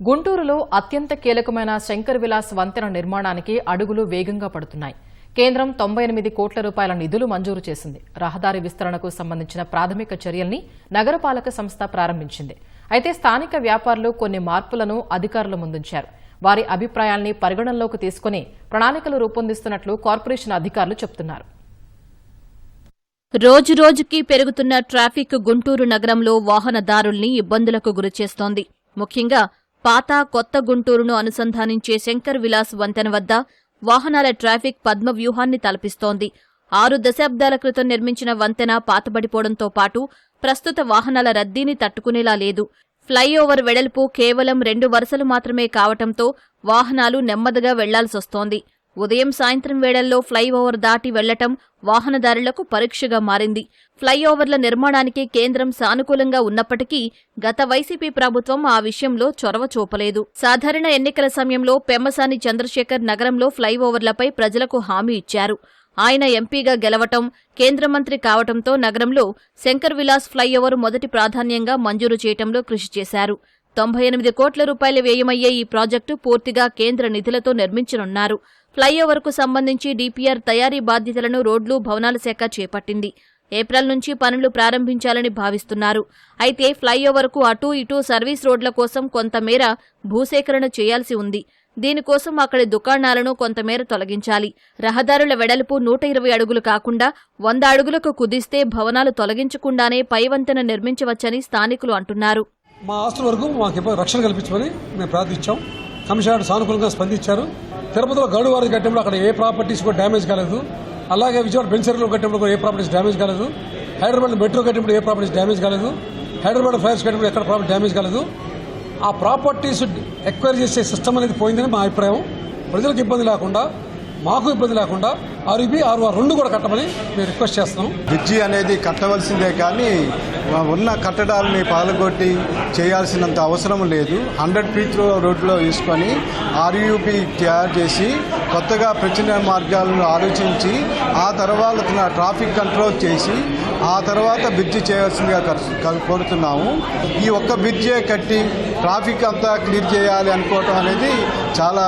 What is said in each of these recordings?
గుంటూరులో అత్యంత కీలకమైన శంకర్ విలాస్ వంతెన నిర్మాణానికి అడుగులు వేగంగా పడుతున్నాయి. కేంద్రం తొంభై ఎనిమిది కోట్ల రూపాయల నిధులు మంజూరు చేసింది. రహదారి విస్తరణకు సంబంధించిన ప్రాథమిక చర్యల్ని నగరపాలక సంస్థ ప్రారంభించింది. అయితే స్థానిక వ్యాపారులు కొన్ని మార్పులను అధికారుల ముందుంచారు. వారి అభిప్రాయాల్ని పరిగణనలోకి తీసుకుని ప్రణాళికలు రూపొందిస్తున్నట్లు కార్పొరేషన్ అధికారులు చెబుతున్నారు. రోజురోజుకి పెరుగుతున్న ట్రాఫిక్ గుంటూరు నగరంలో వాహనదారుల్ని ఇబ్బందులకు గురిచేస్తోంది. ముఖ్యంగా పాత కొత్త గుంటూరును అనుసంధానించే శంకర్ విలాస్ వంతెన వద్ద వాహనాల ట్రాఫిక్ పద్మ వ్యూహాన్ని తలపిస్తోంది. ఆరు దశాబ్దాల క్రితం నిర్మించిన వంతెన పాతబడిపోవడంతో పాటు ప్రస్తుత వాహనాల రద్దీని తట్టుకునేలా లేదు. ఫ్లైఓవర్ వెడల్పు కేవలం రెండు వరుసలు మాత్రమే కావటంతో వాహనాలు నెమ్మదిగా వెళ్ళాల్సొస్తోంది. ఉదయం సాయంత్రం వేళల్లో ఫ్లైఓవర్ దాటి వెళ్ళటం వాహనదారులకు పరీక్షగా మారింది. ఫ్లైఓవర్ల నిర్మాణానికి కేంద్రం సానుకూలంగా ఉన్నప్పటికీ గత వైసీపీ ప్రభుత్వం ఆ విషయంలో చొరవ చూపలేదు. సాధారణ ఎన్నికల సమయంలో పెమ్మసాని చంద్రశేఖర్ నగరంలో ఫ్లైఓవర్లపై ప్రజలకు హామీ ఇచ్చారు. ఆయన ఎంపీగా గెలవటం కేంద్ర మంత్రి కావటంతో నగరంలో శంకర్ విలాస్ ఫ్లైఓవర్ మొదటి ప్రాధాన్యంగా మంజూరు చేయటంలో కృషి చేశారు. తొంభై ఎనిమిది కోట్ల రూపాయల వ్యయమయ్యే ఈ ప్రాజెక్టు పూర్తిగా కేంద్ర నిధులతో నిర్మించనున్నారు. ఫ్లైఓవర్కు సంబంధించి డీపీఆర్ తయారీ బాధ్యతలను రోడ్లు భవనాల శాఖ చేపట్టింది. ఏప్రిల్ నుంచి పనులు ప్రారంభించాలని భావిస్తున్నారు. అయితే ఫ్లైఓవర్కు అటూ ఇటూ సర్వీస్ రోడ్ల కోసం కొంతమేర భూసేకరణ చేయాల్సి ఉంది. దీనికోసం అక్కడి దుకాణాలను కొంతమేర తొలగించాలి. రహదారుల వెడల్పు నూట ఇరవై అడుగులు కాకుండా వంద అడుగులకు కుదిస్తే భవనాలు తొలగించకుండానే పైవంతెన నిర్మించవచ్చని స్థానికులు అంటున్నారు. మా ఆస్తుల వరకు మాకు రక్షణ కల్పించమని మేము ప్రార్థించాం. కమిషనర్ సానుకూలంగా స్పందించారు. తిరుపతిలో గౌడు వారి కట్టినప్పుడు అక్కడ ఏ ప్రాపర్టీస్ కూడా డ్యామేజ్ కాలేదు. అలాగే విజయవాడ బెంచర్లో కట్టినప్పుడు కూడా ఏ ప్రాపర్టీస్ డ్యామేజ్ కాలేదు. హైదరాబాద్ మెట్రో కట్టినప్పుడు ఏ ప్రాపర్టీస్ డ్యామేజ్ కాలేదు. హైదరాబాద్ ఫైర్స్ కట్టినప్పుడు ఎక్కడ ప్రాపర్టీ డ్యామేజ్ కాలేదు. ఆ ప్రాపర్టీస్ ఎక్వైర్ చేసే సిస్టమ్ అనేది పోయిందని మా అభిప్రాయం. ప్రజలకు ఇబ్బంది లేకుండా మాకు ఇబ్బంది లేకుండా ఆర్ఈబీ ఆరు రెండు కూడా కట్టమని మేము రిక్వెస్ట్ చేస్తున్నాం. బ్రిడ్జి అనేది కట్టవలసిందే కానీ ఉన్న కట్టడాలని పాల్గొట్టి చేయాల్సినంత అవసరం లేదు. హండ్రెడ్ ఫీట్ రోడ్లో తీసుకొని ఆర్యూపీ తయారు చేసి కొత్తగా ప్రచురణ మార్గాలను ఆలోచించి ఆ తర్వాత ట్రాఫిక్ కంట్రోల్ చేసి ఆ తర్వాత బ్రిడ్జి చేయాల్సిందిగా కోరుతున్నాము. ఈ ఒక్క బ్రిడ్జే కట్టి ట్రాఫిక్ అంతా క్లియర్ చేయాలి అనుకోవటం అనేది చాలా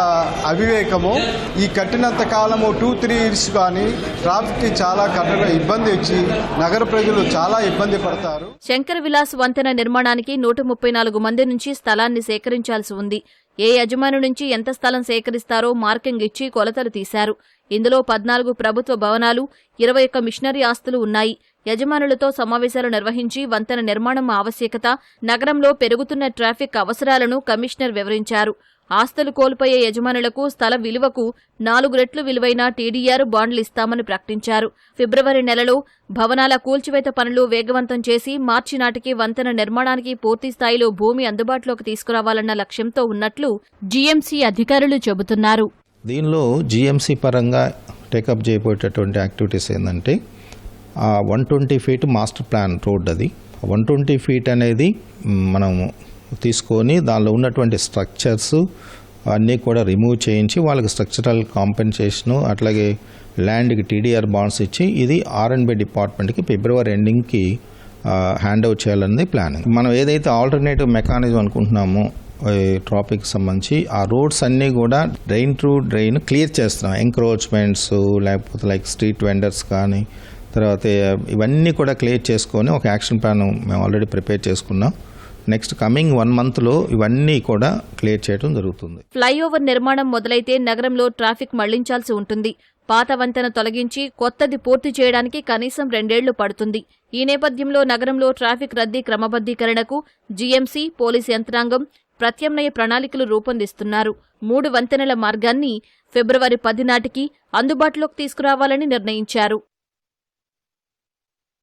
అవివేకము. ఈ కట్టినంత కాలము టూ త్రీ ఇయర్స్ కానీ ట్రాఫిక్కి చాలా కట్టడం ఇబ్బంది వచ్చి నగర ప్రజలు చాలా ఇబ్బంది పడతారు. శంకర విలాస్ వంతెన నిర్మాణానికి నూట ముప్పై నాలుగు మంది నుంచి స్థలాన్ని సేకరించాల్సి ఉంది. ఏ యజమాని నుంచి ఎంత స్థలం సేకరిస్తారో మార్కింగ్ ఇచ్చి కొలతలు తీశారు. ఇందులో పద్నాలుగు ప్రభుత్వ భవనాలు ఇరవై ఒక్క మిషనరీ ఆస్తులు ఉన్నాయి. యజమానులతో సమావేశాలు నిర్వహించి వంతెన నిర్మాణం ఆవశ్యకత నగరంలో పెరుగుతున్న ట్రాఫిక్ అవసరాలను కమిషనర్ వివరించారు. ఆస్తులు కోల్పోయే యజమానులకు స్థల విలువకు నాలుగు రెట్లు విలువైన టీడీఆర్ బాండ్లు ఇస్తామని ప్రకటించారు. ఫిబ్రవరి నెలలో భవనాల కూల్చివేత పనులు వేగవంతం చేసి మార్చి నాటికి వంతెన నిర్మాణానికి పూర్తి స్థాయిలో భూమి అందుబాటులోకి తీసుకురావాలన్న లక్ష్యంతో ఉన్నట్లు జీఎంసీ అధికారులు చెబుతున్నారు. దీనిలో జిఎంసి పరంగా టేకప్ చేయబోయేటటువంటి యాక్టివిటీస్ ఏంటంటే one twenty feet master plan road అది. వన్ ట్వంటీ ఫీట్ అనేది మనము మనం తీసుకొని దానిలో ఉన్నటువంటి స్ట్రక్చర్స్ అన్నీ కూడా రిమూవ్ చేయించి వాళ్ళకి స్ట్రక్చరల్ కాంపెన్సేషను అట్లాగే ల్యాండ్కి టీడీఆర్ బాండ్స్ ఇచ్చి ఇది ఆర్ అండ్ డిపార్ట్మెంట్కి ఫిబ్రవరి ఎండింగ్కి హ్యాండ్ ఓవర్ చేయాలన్నది ప్లానింగ్ మనం ఏదైతే ఆల్టర్నేటివ్ మెకానిజం అనుకుంటున్నామో ట్రాఫిక్ సంబంధించి ఆ రోడ్స్ అన్నీ కూడా డ్రైన్ టు డ్రైన్ క్లియర్ చేస్తున్నాం. ఎంక్రోచ్మెంట్స్ లేకపోతే లైక్ స్ట్రీట్ వెండర్స్ కానీ తర్వాత ఇవన్నీ కూడా క్లియర్ చేసుకొని ఒక యాక్షన్ ప్లాన్ మేము ఆల్రెడీ ప్రిపేర్ చేసుకున్నాం. నెక్స్ట్ కమింగ్ వన్ మంత్లో ఇవన్నీ కూడా క్లియర్ చేయడం జరుగుతుంది. ఫ్లైఓవర్ నిర్మాణం మొదలైతే నగరంలో ట్రాఫిక్ మళ్ళించాల్సి ఉంటుంది. పాత వంతెన తొలగించి కొత్తది పూర్తి చేయడానికి కనీసం రెండేళ్ళు పడుతుంది. ఈ నేపథ్యంలో నగరంలో ట్రాఫిక్ రద్దీ క్రమబద్దీకరణకు జీఎంసీ పోలీస్ యంత్రాంగం ప్రత్యామ్నాయ ప్రణాళికలు రూపొందిస్తున్నారు. మూడు వంతెనల మార్గాన్ని ఫిబ్రవరి పది నాటికి అందుబాటులోకి తీసుకురావాలని నిర్ణయించారు.